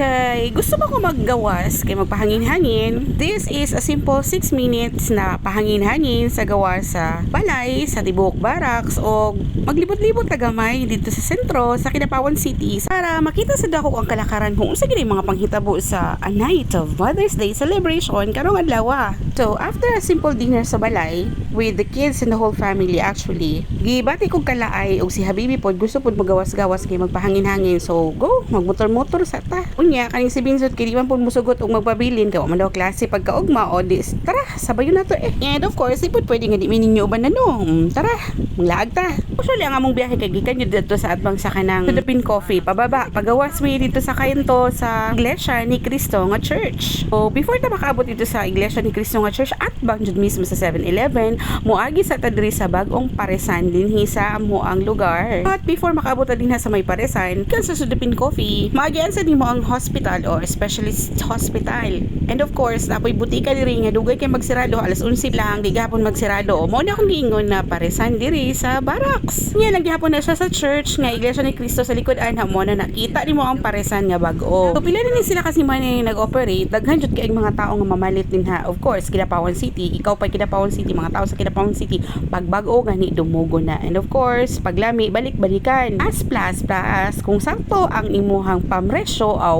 kay gusto mo ko maggawas kay magpahangin-hangin. This is a simple 6 minutes na pahangin-hangin sa gawas sa balay, sa Tibok Barracks o maglibot-libot tagamay dito sa sentro sa Kinapawan City para makita sa dako ang kalakaran kung unsa gid mga panghitabo sa a night of Mother's Day celebration karong adlaw. So after a simple dinner sa balay with the kids and the whole family actually, gibati kog kalaay og si Habibi pod gusto pod magawas-gawas kay magpahangin-hangin. So go, magmotor-motor sa ta. Unya kaning si Binsot kay man pod musugot og magpabilin kay man daw klase pagkaugma o di tara sabayon na to eh. And of course, di pod pwede nga di mininyo uban na no. Mm, Tara, manglaag ta. Usually ang among biyahe kay gikan yun dito sa atbang sa kanang Philippine Coffee pababa pagawas mi dito sa kainto sa iglesia ni Cristo nga church. So before ta makaabot dito sa iglesia ni Cristo nga church at bang jud mismo sa 7-Eleven, muagi sa ta diri sa bagong paresan dinhi sa ang lugar. At before makaabot dinha sa may paresan, kan sa Sudupin Coffee, maagian sa nimo ang hospital or specialist hospital. And of course, napoy butika diri nga dugay kay magsirado alas 11 lang di gahapon magsirado. Mo na akong giingon na paresan diri sa barracks. Nga naghapon na siya sa church nga iglesia ni Cristo sa likod ana mo na nakita nimo ang paresan nga bag-o. So pila din sila kasi man yung nag-operate, daghan jud kay mga tao nga mamalit din ha. Of course, Kidapawan City, ikaw pa Kidapawan City, mga tao sa Kidapawan City, pag bag-o gani dumugo na. And of course, paglami balik-balikan. As plus plus kung sakto ang imuhang pamresyo aw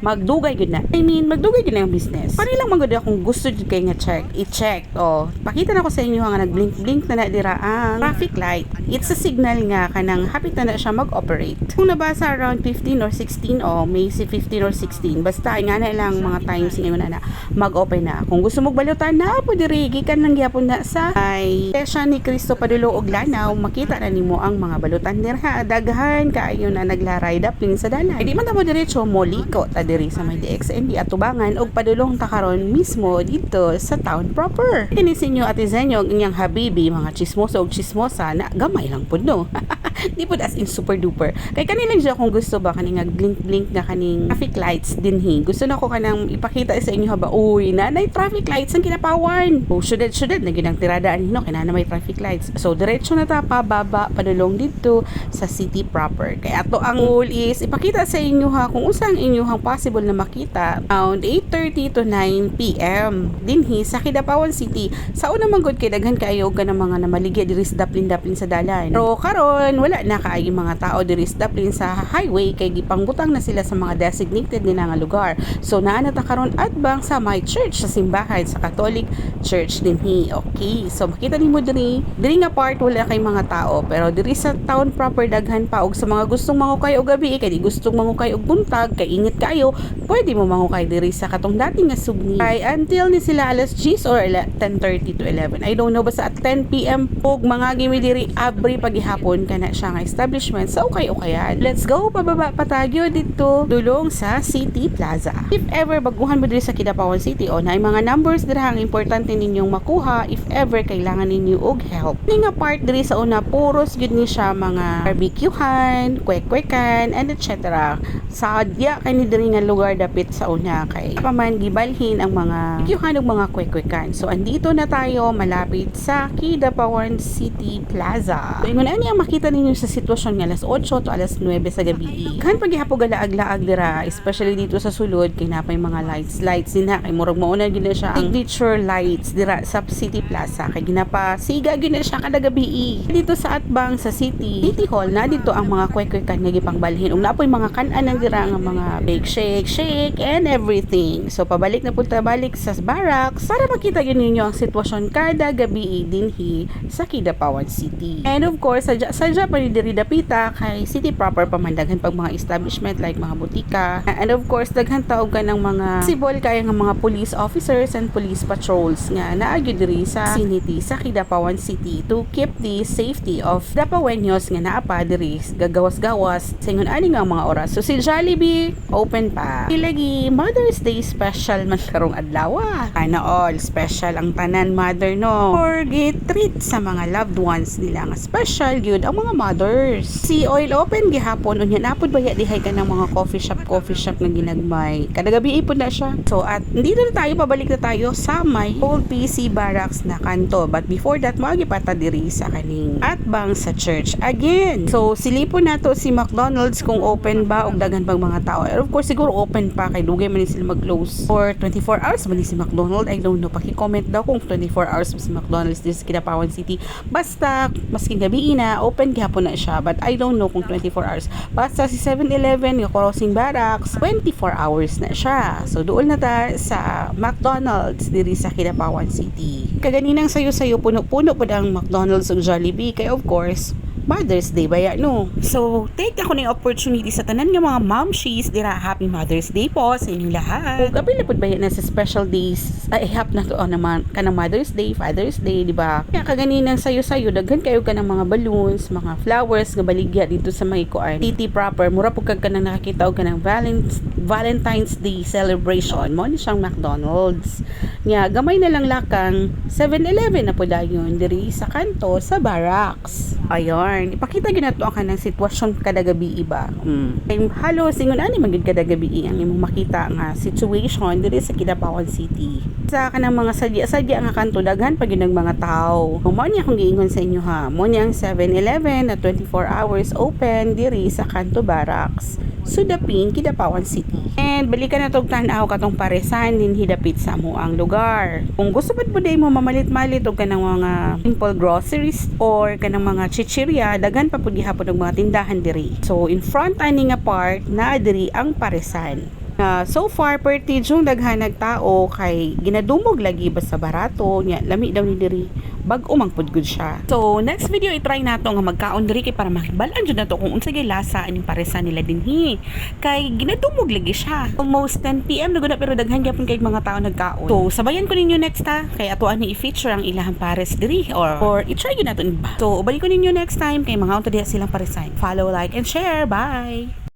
magdugay gud na. I mean, magdugay gud na ang business. Pari lang magud akong gusto jud kay nga check, i-check. Oh, pakita na ko sa inyo nga nag-blink-blink na na dira ang traffic light. It's a signal nga kanang hapit na na siya mag-operate. Kung nabasa around 15 or 16 o oh, may si 15 or 16, basta nga na lang mga times ngayon na na mag-open na. Kung gusto mo balutan na, pwede rigi ka nang gyapon na sa ay Tesya ni Cristo Padulo og Lanaw, makita na nimo ang mga balutan dirha. Daghan kaayo na naglaray daplin sa dalan. Hindi man ta mo diretso mo liko ta diri sa may DXND at tubangan og padulong ta karon mismo dito sa town proper. Kini sinyo ate Zenyo ang inyang habibi mga chismoso og chismosa na gamay lang pud no. Di pud as in super duper. Kay kanilang siya kung gusto ba kaning blink blink na kaning traffic lights dinhi. Gusto na ko kanang ipakita sa inyo ba uy nanay traffic lights ang kinapawan. Oh syudad syudad na ginang tiradaan no kay na may traffic lights. So diretso na ta pababa padulong dito sa city proper. Kay ato ang goal is ipakita sa inyo ha kung usa ang inyong possible na makita around 8.30 to 9 p.m. dinhi sa Kidapawan City. Sa una man gud kay daghan kaayo ka ng mga namaligya diri sa daplin-daplin sa dalan. Pero karon wala na kaayo mga tao diri sa daplin sa highway kay gipangbutang na sila sa mga designated nila nga lugar. So naa na karon adbang sa my church sa simbahan sa Catholic Church dinhi. Okay. So makita nimo diri diri nga part wala kay mga tao pero diri sa town proper daghan pa og sa mga gustong mangukay og gabi kay di gustong mangukay og buntag kay init kayo pwede mo mangukay diri sa katong dati nga subni ay until ni sila alas 10 or 10:30 to 11 I don't know basta at 10 PM og mga gimi diri abri paghihapon kana siya nga establishment. Sa okay ukayan let's go. Pababa patagyo dito. Dulong sa City Plaza. If ever baguhan mo diri sa Kidapawan City o na mga numbers diri ang importante ninyong makuha. If ever kailangan ninyo og help. Ni nga part diri sa una puros gud ni siya mga barbecuehan kwek-kwekan and etc sadya kay ni diri nga lugar dapit sa una kay paman gibalhin ang mga kyuhan ug mga kwek-kwekan. So andito na tayo malapit sa Kidapawan City Plaza. So ingon ang makita ninyo sa sitwasyon nga alas 8 to alas 9 sa gabi. Kan paghihapon galaag-laag dira especially dito sa sulod kay napay mga lights lights din ha kay murag gid na siya ang signature lights dira sa City Plaza. Kay ginapa siga gid na siya kada gabi. Dito sa atbang sa City City Hall na dito ang mga kwek-kwekan nga gipangbalhin. Ug napoy mga kan-anan dira nga mga bake shake shake and everything. So pabalik na punta balik sa barracks para makita ninyo ang sitwasyon kada gabi dinhi sa Kidapawan City. And of course sadya sadya pa ni diri dapita kay city proper pamandaghan pag mga establishment like mga butika. And of course daghan taog ka ng mga sibol kaya nga mga police officers and police patrols nga naagyo diri sa vicinity sa Kidapawan City to keep the safety of Dapawenyos nga naa pa diri gagawas-gawas. Sa ingon ani nga mga oras. So si Jollibee open pa. Ilagi Mother's Day special man karong adlaw ana all special ang tanan mother no? For treat sa mga loved ones nila nga special gyud ang mga mothers. Si oil open gihapon unya napod baya dihay ka ng mga coffee shop coffee shop nga ginagmay. Kada gabi ipon na siya. So at dito na tayo pabalik na tayo sa may old PC barracks na kanto. But before that mo pata diri sa kaning atbang sa church again. So silipon nato si McDonald's kung open ba og daghan pang mga tao. And of course siguro open pa kay dugay man sila mag-close for 24 hours man si McDonald's. I don't know paki-comment daw kung 24 hours si McDonald's dito sa Kidapawan City. Basta maski gabi na open gihapon na siya but I don't know kung 24 hours. Basta si 7-Eleven yung crossing barracks 24 hours na siya. So doon na ta sa McDonald's diri sa Kidapawan City. Kaganinang sayo-sayo puno-puno po ang McDonald's ug Jollibee kay of course Mother's Day ba yan, no? So, take ako ng opportunity sa tanan ng mga momshies dira Happy Mother's Day po sa inyong lahat. Ug apil pud ba yan na sa special days ay hap na to oh, naman kanang Mother's Day, Father's Day, di ba? Kaya kaganinang sayo-sayo daghan kayo ka ng mga balloons, mga flowers nga baligya dito sa may kuan. Titi proper, mura pud kag kanang nakakita og kanang Valentine's Valentine's Day celebration mo ni siyang McDonald's. Nya gamay na lang lakang 7-Eleven na pud dayon diri sa kanto sa barracks. Ayon, ipakita gyud nato ang kanang sitwasyon kada gabi iba. Mm. Kay halos ingon ani man gyud kada gabi ang imong makita nga situation diri sa Kidapawan City. Sa kanang mga sadya-sadya nga kanto daghan pa gyud mga tao. Mao ni akong giingon sa inyo ha. Mo ni ang 7-Eleven na 24 hours open diri sa kanto barracks. Sudapin, Kidapawan City. And balikan na tog tanaw katong paresan din hidapit sa mo ang lugar. Kung gusto pa po mo mamalit-malit og kanang mga simple groceries or kanang mga chichirya, daghan pa pud gihapon og mga tindahan diri. So in front ani nga part na diri ang paresan. Na so far perti jung daghan nagtao kay ginadumog lagi ba sa barato nya lami daw ni diri bag-o man pud gud siya. So next video i-try nato nga magkaon diri kay para makibalan jud nato kung unsa gyud lasa aning paresan nila dinhi. Kay ginadumog lagi siya. Almost 10 PM na pero daghan gyapon kay mga tao nagkaon. So sabayan ko ninyo next ha kay ato ani i-feature ang ilahang pares diri or or i-try gyud nato iba. So balik ko ninyo next time kay mga unta diha silang paresan. Follow, like and share. Bye.